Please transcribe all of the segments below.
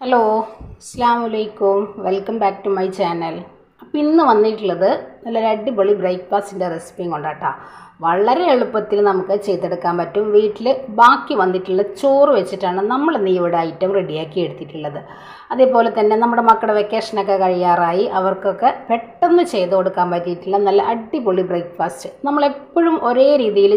Hello അസ്സാം വലൈക്കും welcome back to my channel അപ്പോൾ ഇന്ന് വന്നിട്ടുള്ളത് നല്ലൊരു അടിപൊളി ബ്രേക്ക്ഫാസ്റ്റിന്റെ റെസിപ്പിയും കൊണ്ടാട്ടാ. വളരെ എളുപ്പത്തിൽ നമുക്ക് ചെയ്തെടുക്കാൻ പറ്റും. വീട്ടിൽ ബാക്കി വന്നിട്ടുള്ള ചോറ് വെച്ചിട്ടാണ് നമ്മൾ ഇന്ന് ഇവിടെ ഐറ്റം റെഡിയാക്കി എടുത്തിട്ടുള്ളത്. അതേപോലെ തന്നെ നമ്മുടെ മക്കളുടെ വെക്കേഷനൊക്കെ കഴിയാറായി. അവർക്കൊക്കെ പെട്ടെന്ന് ചെയ്ത് കൊടുക്കാൻ പറ്റിയിട്ടുള്ള നല്ല അടിപൊളി ബ്രേക്ക്ഫാസ്റ്റ് നമ്മളെപ്പോഴും ഒരേ രീതിയിൽ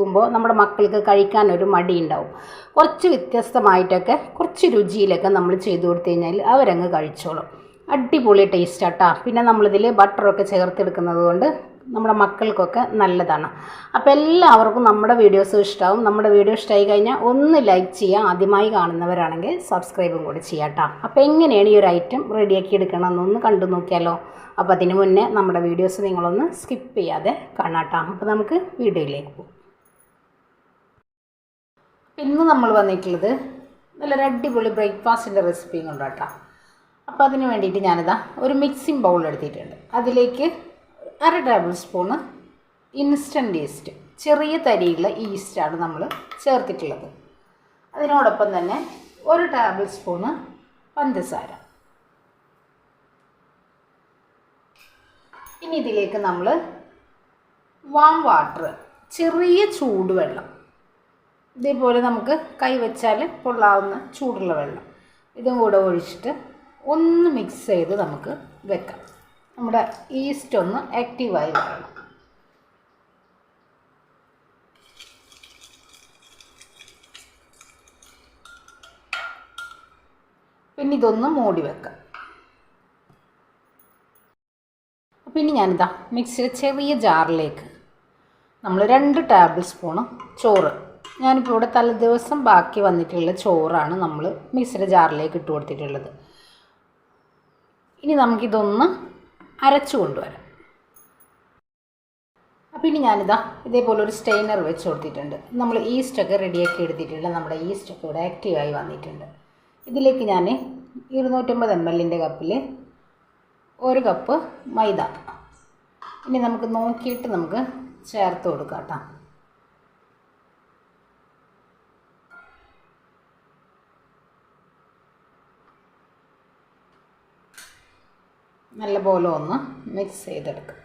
ചെയ്തെടുക്കുമ്പോൾ നമ്മുടെ മക്കൾക്ക് കഴിക്കാൻ ഒരു മടി ഉണ്ടാവും കുറച്ച് വ്യത്യസ്തമായിട്ടൊക്കെ കുറച്ച് രുചിയിലൊക്കെ നമ്മൾ ചെയ്തു കൊടുത്തു കഴിഞ്ഞാൽ അവരങ്ങ് കഴിച്ചോളും. അടിപൊളി ടേസ്റ്റ് ആട്ടാ. പിന്നെ നമ്മളിതിൽ ബട്ടറൊക്കെ ചേർത്തെടുക്കുന്നത് കൊണ്ട് നമ്മുടെ മക്കൾക്കൊക്കെ നല്ലതാണ്. അപ്പോൾ എല്ലാവർക്കും നമ്മുടെ വീഡിയോസ് ഇഷ്ടമാവും നമ്മുടെ വീഡിയോ ഇഷ്ടമായി കഴിഞ്ഞാൽ ഒന്ന് ലൈക്ക് ചെയ്യുക. ആദ്യമായി കാണുന്നവരാണെങ്കിൽ സബ്സ്ക്രൈബും കൂടി ചെയ്യാം കേട്ടോ അപ്പോൾ എങ്ങനെയാണ് ഈ ഒരു ഐറ്റം റെഡിയാക്കി എടുക്കണമെന്നൊന്ന് കണ്ടു നോക്കിയാലോ. അപ്പോൾ അതിന് മുന്നേ നമ്മുടെ വീഡിയോസ് നിങ്ങളൊന്ന് സ്കിപ്പ് ചെയ്യാതെ കാണാട്ടോ അപ്പോൾ നമുക്ക് വീഡിയോയിലേക്ക് പോകും. ഇന്ന് നമ്മൾ വന്നിട്ടുള്ളത് നല്ലൊരു അടിപൊളി ബ്രേക്ക്ഫാസ്റ്റിന്റെ റെസിപ്പിയും കൊണ്ടാട്ടോ. അപ്പോൾ അതിന് വേണ്ടിയിട്ട് ഞാനിതാ ഒരു മിക്സിംഗ് ബൗൾ എടുത്തിട്ടുണ്ട്. അതിലേക്ക് അര ടേബിൾ സ്പൂണ് ഇൻസ്റ്റന്റ് ഈസ്റ്റ് ചെറിയ തരിയുള്ള ഈസ്റ്റാണ് നമ്മൾ ചേർത്തിട്ടുള്ളത്. അതിനോടൊപ്പം തന്നെ ഒരു ടേബിൾ സ്പൂണ് പഞ്ചസാര. ഇനി ഇതിലേക്ക് നമ്മൾ വാം വാട്ടർ ചെറിയ ചൂടുവെള്ളം ഇതേപോലെ നമുക്ക് കൈ വെച്ചാൽ പൊള്ളാവുന്ന ചൂടുള്ള വെള്ളം. ഇതും കൂടെ ഒഴിച്ചിട്ട് ഒന്ന് മിക്സ് ചെയ്ത് നമുക്ക് വെക്കാം. നമ്മുടെ ഈസ്റ്റ് ഒന്ന് ആക്റ്റീവായി വരണം. പിന്നെ ഇതൊന്ന് മൂടി വെക്കാം. ഇനി ഞാനിതാ മിക്സിയുടെ ചെറിയ ജാറിലേക്ക് നമ്മൾ രണ്ട് ടേബിൾ സ്പൂണ് ചോറ് ഞാനിപ്പോൾ ഇവിടെ തലേദിവസം ബാക്കി വന്നിട്ടുള്ള ചോറാണ് നമ്മൾ മിക്സിയുടെ ജാറിലേക്ക് ഇട്ട് കൊടുത്തിട്ടുള്ളത്. ഇനി നമുക്കിതൊന്ന് അരച്ചു കൊണ്ടുവരാം. അപ്പോൾ ഇനി ഞാനിതാ ഇതേപോലെ ഒരു സ്റ്റെയിനർ വെച്ച് കൊടുത്തിട്ടുണ്ട്. നമ്മൾ ഈസ്റ്റൊക്കെ റെഡിയാക്കി എടുത്തിട്ടുള്ള നമ്മുടെ ഈസ്റ്റൊക്കെ ഇവിടെ ആക്റ്റീവായി വന്നിട്ടുണ്ട്. ഇതിലേക്ക് ഞാൻ ഇരുന്നൂറ്റമ്പത് എം എല്ലിന്റെ കപ്പിൽ ഒരു കപ്പ് മൈദ. ഇനി നമുക്ക് നോക്കിയിട്ട് നമുക്ക് ചേർത്ത് കൊടുക്കാം കേട്ടോ. നല്ലപോലെ ഒന്ന് മിക്സ് ചെയ്തെടുക്കുക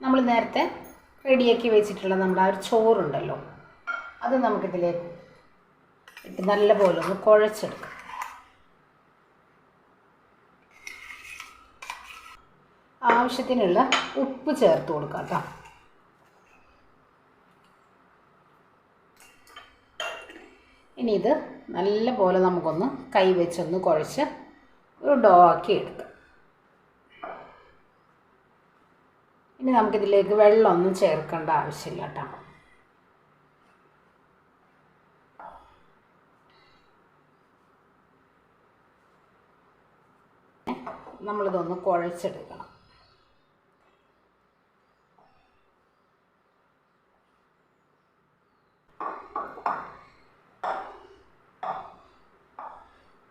നമ്മൾ നേരത്തെ റെഡിയാക്കി വെച്ചിട്ടുള്ള നമ്മുടെ ആ ഒരു ചോറുണ്ടല്ലോ അത് നമുക്കിതിലേക്ക് ഇട്ട് നല്ലപോലെ ഒന്ന് കുഴച്ചെടുക്കാം. ആവശ്യത്തിനുള്ള ഉപ്പ് ചേർത്ത് കൊടുക്കാം കേട്ടോ. ഇനി ഇത് നല്ലപോലെ നമുക്കൊന്ന് കൈ വെച്ചൊന്ന് കുഴച്ച് ഒരു ഡോ ആക്കി എടുക്കാം. ഇനി നമുക്കിതിലേക്ക് വെള്ളമൊന്നും ചേർക്കേണ്ട ആവശ്യമില്ല കേട്ടോ. നമ്മളിതൊന്ന് കുഴച്ചെടുക്കണം.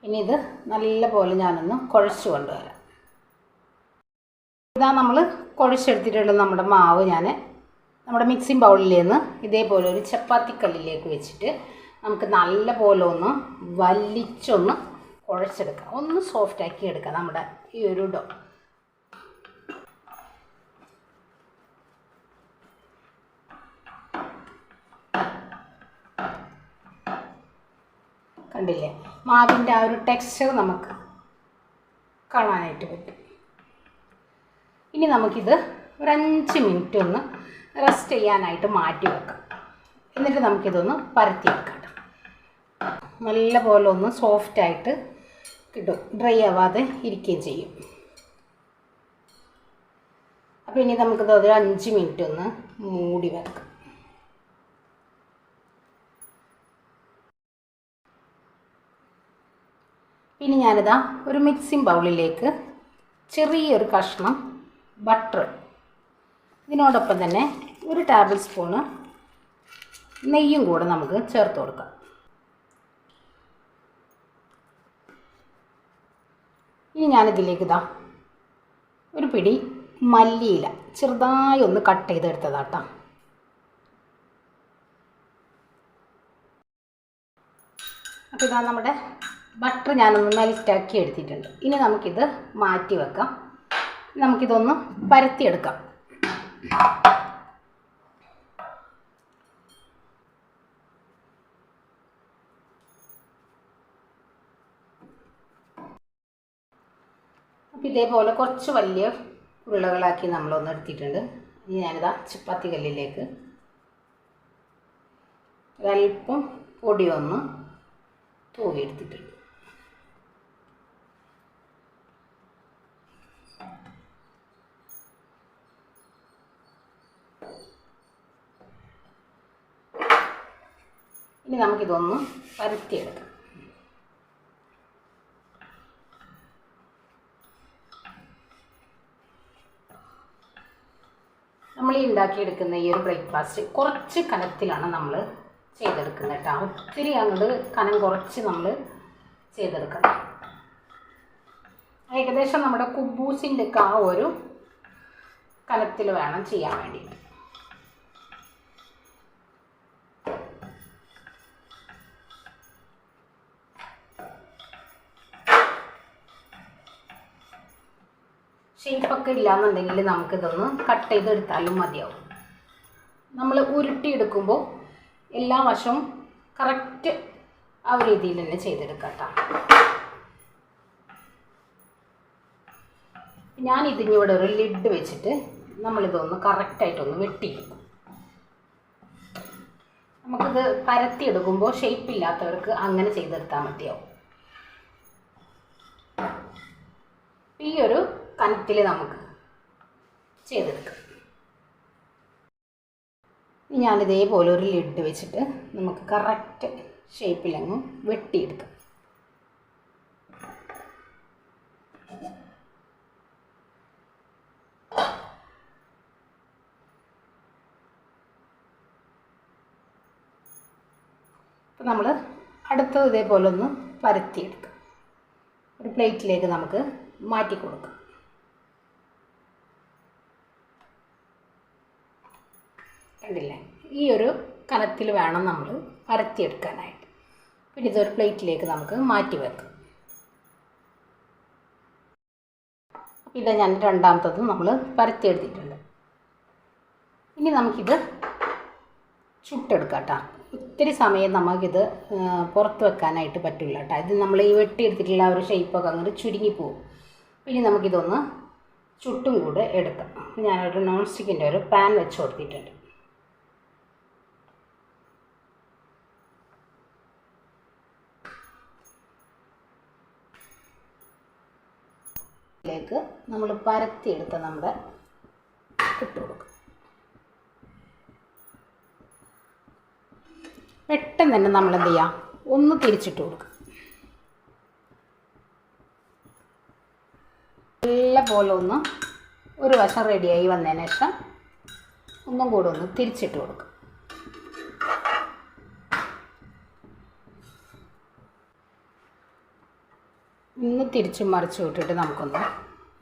ഇനി ഇത് നല്ല പോലെ ഞാനൊന്ന് കുഴച്ച് കൊണ്ടുവരാം. ഇതാ നമ്മൾ കുഴച്ചെടുത്തിട്ടുള്ള നമ്മുടെ മാവ് ഞാൻ നമ്മുടെ മിക്സിംഗ് ബൗളിൽ നിന്ന് ഇതേപോലെ ഒരു ചപ്പാത്തിക്കല്ലിലേക്ക് വെച്ചിട്ട് നമുക്ക് നല്ല പോലെ ഒന്ന് വലിച്ചൊന്ന് കുഴച്ചെടുക്കാം. ഒന്ന് സോഫ്റ്റ് ആക്കി എടുക്കുക നമ്മുടെ ഈ ഒരു ഡോ കണ്ടില്ലേ? മാവിന്റെ ആ ഒരു ടെക്സ്ചർ നമുക്ക് കാണാനായിട്ട് പറ്റും. ഇനി നമുക്കിത് ഒരു അഞ്ച് മിനിറ്റ് ഒന്ന് റെസ്റ്റ് ചെയ്യാനായിട്ട് മാറ്റി വെക്കാം. എന്നിട്ട് നമുക്കിതൊന്ന് പരത്തി വെക്കാം നല്ല പോലെ ഒന്ന് സോഫ്റ്റായിട്ട് കിട്ടും. ഡ്രൈ ആവാതെ ഇരിക്കുകയും ചെയ്യും. അപ്പോൾ ഇനി നമുക്കിത് ഒരു അഞ്ച് മിനിറ്റ് ഒന്ന് മൂടി വെക്കാം. പിന്നെ ഞാനിതാ ഒരു മിക്സിംഗ് ബൗളിലേക്ക് ചെറിയൊരു കഷ്ണം ബട്ടർ. ഇതിനോടൊപ്പം തന്നെ ഒരു ടേബിൾ സ്പൂണ് നെയ്യും കൂടെ നമുക്ക് ചേർത്ത് കൊടുക്കാം. ഇനി ഞാനിതിലേക്ക് ഇതാ ഒരു പിടി മല്ലിയില ചെറുതായി ഒന്ന് കട്ട് ചെയ്തെടുത്തതാട്ടോ. അപ്പോൾ ഇതാ നമ്മുടെ ബട്ടർ ഞാനൊന്ന് മെൽറ്റാക്കി എടുത്തിട്ടുണ്ട്. ഇനി നമുക്കിത് മാറ്റി വെക്കാം. നമുക്കിതൊന്ന് പരത്തിയെടുക്കാം. ഇതേപോലെ കുറച്ച് വലിയ ഉരുളകളാക്കി നമ്മളൊന്ന് എടുത്തിട്ടുണ്ട്. ഇനി ഞാനിതാ ചപ്പാത്തി കല്ലിലേക്ക് ഒരല്പം തൂവി തൂവിയെടുത്തിട്ടുണ്ട് ഇനി നമുക്കിതൊന്ന് പരത്തിയെടുക്കാം. നമ്മൾ ഈ ഉണ്ടാക്കിയെടുക്കുന്ന ഈ ഒരു ബ്രേക്ക്ഫാസ്റ്റ് കുറച്ച് കനത്തിലാണ് നമ്മൾ ചെയ്തെടുക്കുന്നത് കേട്ടോ. ഒത്തിരി അങ്ങോട്ട് കനം കുറച്ച് നമ്മൾ ചെയ്തെടുക്കണം. ഏകദേശം നമ്മുടെ കുബൂസിന്റെ ആ ഒരു കനത്തിൽ വേണം ചെയ്യാൻ വേണ്ടിയിട്ട്. ഷേപ്പൊക്കെ ഇല്ലാന്നുണ്ടെങ്കിൽ നമുക്കിതൊന്ന് കട്ട് ചെയ്തെടുത്താലും മതിയാവും. നമ്മൾ ഉരുട്ടിയെടുക്കുമ്പോൾ എല്ലാ വശവും കറക്റ്റ് ആ ഒരു രീതിയിൽ തന്നെ ചെയ്തെടുക്കാം കേട്ടോ. ഞാൻ ഇതിനിവിടെ ഒരു ലിഡ് വെച്ചിട്ട് നമ്മളിതൊന്ന് കറക്റ്റായിട്ടൊന്ന് വെട്ടിയെടുക്കും. നമുക്കിത് പരത്തിയെടുക്കുമ്പോൾ ഷേപ്പ് ഇല്ലാത്തവർക്ക് അങ്ങനെ ചെയ്തെടുത്താൽ മതിയാവും. ഈ ഒരു കനത്തിൽ നമുക്ക് ചെയ്തെടുക്കാം. ഇനി ഞാനിതേപോലെ ഒരു ലിഡ് വെച്ചിട്ട് നമുക്ക് കറക്റ്റ് ഷേപ്പിലങ്ങ് വെട്ടിയെടുക്കാം. നമ്മൾ അടുത്തത് ഇതേപോലെ ഒന്ന് പരത്തിയെടുക്കാം. ഒരു പ്ലേറ്റിലേക്ക് നമുക്ക് മാറ്റി കൊടുക്കാം കണ്ടില്ലേ? ഈ ഒരു കനത്തിൽ വേണം നമ്മൾ പരത്തിയെടുക്കാനായിട്ട്. പിന്നെ ഇതൊരു പ്ലേറ്റിലേക്ക് നമുക്ക് മാറ്റി വെക്കാം. പിന്നെ ഞാൻ രണ്ടാമത്തത് നമ്മൾ പരത്തിയെടുത്തിട്ടുണ്ട്. ഇനി നമുക്കിത് ചുട്ടെടുക്കാം കേട്ടോ ഒത്തിരി സമയം നമുക്കിത് പുറത്ത് വെക്കാനായിട്ട് പറ്റില്ല കേട്ടോ. ഇത് നമ്മൾ ഈ വെട്ടിയെടുത്തിട്ടുള്ള ഒരു ഷേപ്പൊക്കെ അങ്ങോട്ട് ചുരുങ്ങിപ്പോവും ഇനി നമുക്കിതൊന്ന് ചുട്ടും കൂടെ എടുക്കാം. ഞാനൊരു നോൺ സ്റ്റിക്കിന്റെ ഒരു പാൻ വെച്ച് കൊടുത്തിട്ടുണ്ട്. ലേക്ക് നമ്മൾ പരത്തിയെടുത്ത് നമ്മുടെ ഇട്ടു കൊടുക്കും. പെട്ടെന്ന് തന്നെ നമ്മൾ എന്ത് ചെയ്യാം? ഒന്ന് തിരിച്ചിട്ട് കൊടുക്കുക നല്ല പോലെ ഒന്ന് ഒരു വശം റെഡിയായി വന്നതിന് ശേഷം ഒന്നും കൂടെ ഒന്ന് തിരിച്ചിട്ട് കൊടുക്കുക ഇന്ന് തിരിച്ചും മറിച്ച് വിട്ടിട്ട് നമുക്കൊന്ന്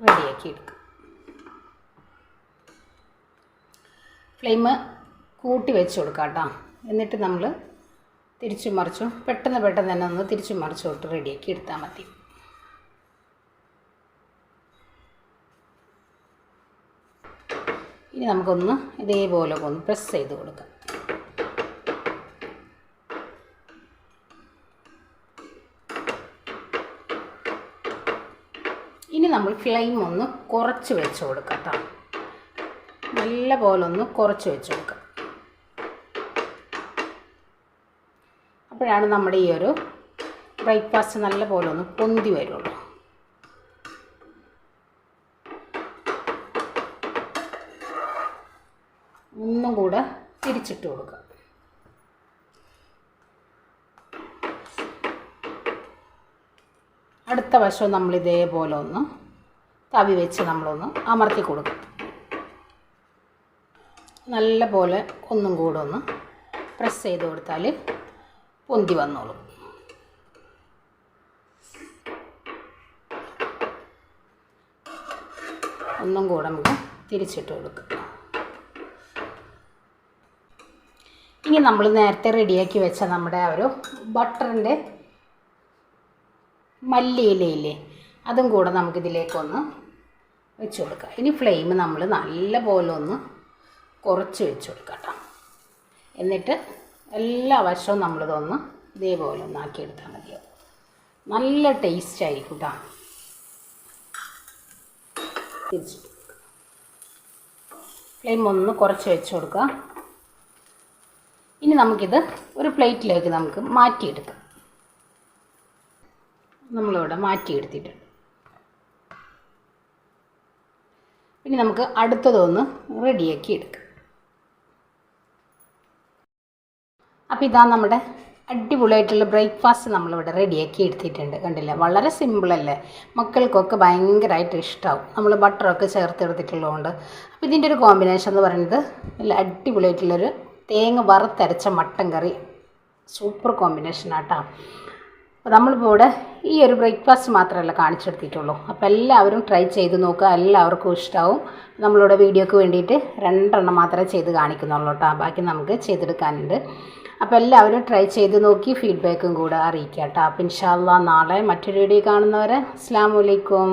റെഡിയാക്കി എടുക്കാം. ഫ്ലെയിം കൂട്ടി വെച്ച് കൊടുക്കാം കേട്ടോ. എന്നിട്ട് നമ്മൾ തിരിച്ചും മറിച്ചും പെട്ടെന്ന് പെട്ടെന്ന് തന്നെ ഒന്ന് തിരിച്ചും മറിച്ചും ഇട്ട് റെഡിയാക്കി എടുത്താൽ മതി. ഇനി നമുക്കൊന്ന് ഇതേപോലെ ഒന്ന് പ്രസ് ചെയ്ത് കൊടുക്കാം. ഫ്ലെയിം ഒന്ന് കുറച്ച് വെച്ച് കൊടുക്കാം കേട്ടോ നല്ല പോലെ ഒന്ന് കുറച്ച് വെച്ച് കൊടുക്കാം. അപ്പോഴാണ് നമ്മുടെ ഈ ഒരു ബ്രേക്ക്ഫാസ്റ്റ് നല്ല പോലെ ഒന്ന് പൊന്തി വരുള്ളൂ. ഒന്നും കൂടെ തിരിച്ചിട്ട് കൊടുക്കുക അടുത്ത വശം നമ്മൾ ഇതേപോലെ ഒന്ന് തവി വെച്ച് നമ്മളൊന്ന് അമർത്തി കൊടുക്കും. നല്ല പോലെ ഒന്നും കൂടെ ഒന്ന് പ്രസ് ചെയ്ത് കൊടുത്താൽ പൊന്തി വന്നോളും. ഒന്നും കൂടെ നമുക്ക് തിരിച്ചിട്ട് കൊടുക്കാം. ഇനി നമ്മൾ നേരത്തെ റെഡിയാക്കി വെച്ച നമ്മുടെ ആ ഒരു ബട്ടറിന്റെ മല്ലിയിലയില്ലേ? അതും കൂടെ നമുക്കിതിലേക്കൊന്ന് വെച്ച് കൊടുക്കാം. ഇനി ഫ്ലെയിം നമ്മൾ നല്ല പോലെ ഒന്ന് കുറച്ച് വെച്ച് കൊടുക്കാം എന്നിട്ട് എല്ലാ വശവും നമ്മളിതൊന്ന് ഇതേപോലെ ഒന്ന് ആക്കിയെടുത്താൽ മതിയാവും നല്ല ടേസ്റ്റ് ആയിരിക്കും കേട്ടോ തിരിച്ചിട്ട് ഫ്ലെയിം ഒന്ന് കുറച്ച് വെച്ച് കൊടുക്കുക. ഇനി നമുക്കിത് ഒരു പ്ലേറ്റിലേക്ക് നമുക്ക് മാറ്റിയെടുക്കാം. നമ്മളിവിടെ മാറ്റിയെടുത്തിട്ടുണ്ട്. ഇനി നമുക്ക് അടുത്തതൊന്ന് റെഡിയാക്കി എടുക്കാം. അപ്പോൾ ഇതാ നമ്മുടെ അടിപൊളിയായിട്ടുള്ള ബ്രേക്ക്ഫാസ്റ്റ് നമ്മളിവിടെ റെഡിയാക്കി എടുത്തിട്ടുണ്ട്. കണ്ടില്ല? വളരെ സിമ്പിളല്ലേ മക്കൾക്കൊക്കെ ഭയങ്കരമായിട്ട് ഇഷ്ടമാവും നമ്മൾ ബട്ടറൊക്കെ ചേർത്ത് എടുത്തിട്ടുള്ളതുകൊണ്ട്. അപ്പോൾ ഇതിന്റെ ഒരു കോമ്പിനേഷൻ എന്ന് പറയുന്നത് നല്ല അടിപൊളിയായിട്ടുള്ളൊരു തേങ്ങ വറുത്തരച്ച മട്ടൻ കറി. സൂപ്പർ കോമ്പിനേഷൻ ആട്ടോ. അപ്പോൾ നമ്മളിപ്പോൾ ഇവിടെ ഈ ഒരു ബ്രേക്ക്ഫാസ്റ്റ് മാത്രമല്ല കാണിച്ചെടുത്തിട്ടുള്ളൂ. അപ്പോൾ എല്ലാവരും ട്രൈ ചെയ്ത് നോക്കുക. എല്ലാവർക്കും ഇഷ്ടമാവും നമ്മളിവിടെ വീഡിയോക്ക് വേണ്ടിയിട്ട് രണ്ടെണ്ണം മാത്രമേ ചെയ്ത് കാണിക്കുന്നുള്ളൂ കേട്ടോ. ബാക്കി നമുക്ക് ചെയ്തെടുക്കാനുണ്ട്. അപ്പോൾ എല്ലാവരും ട്രൈ ചെയ്ത് നോക്കി ഫീഡ്ബാക്കും കൂടെ അറിയിക്കാം കേട്ടോ. അപ്പോൾ ഇൻഷാല്ല നാളെ മറ്റൊരു വീഡിയോ കാണുന്നവരെ അസ്സാം വലൈക്കും